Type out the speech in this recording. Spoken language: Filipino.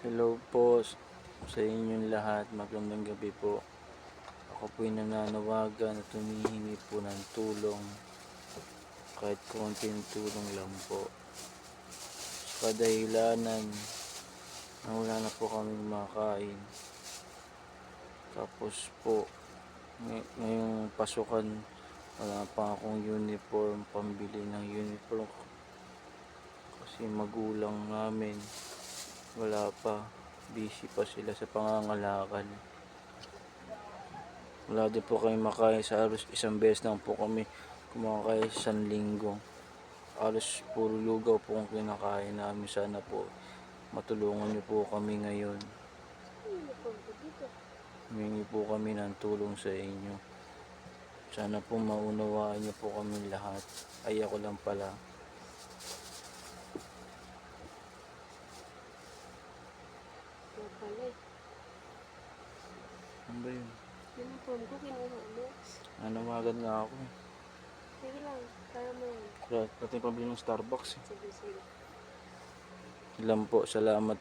Hello po sa inyong lahat. Magandang gabi po. Ako po'y nananawagan at humihingi po ng tulong. Kahit konting tulong lang po. Sa kadahilanan na wala na po kaming makain. Tapos po, ngay- ngayong pasukan, wala pa akong uniform, pambili ng uniform. Kasi magulang namin, wala pa. Busy pa sila sa pangangalakal. Wala din po kami makain sa aros. Isang beses lang po kami kumakain sa linggo. Alos puro lugaw po ang kinakain namin. Sana po matulungan niyo po kami ngayon. Humingi po kami ng tulong sa inyo. Sana po maunawaan niyo po kami lahat. Ay ako lang pala. pala eh. Ano ba yun? Uniform ko, kinuha mo. Ano, magad nga ako eh. Sige lang, kaya mo yun. Kaya, pati pabili ng Starbucks eh. Sige, sige. Ilan po, salamat.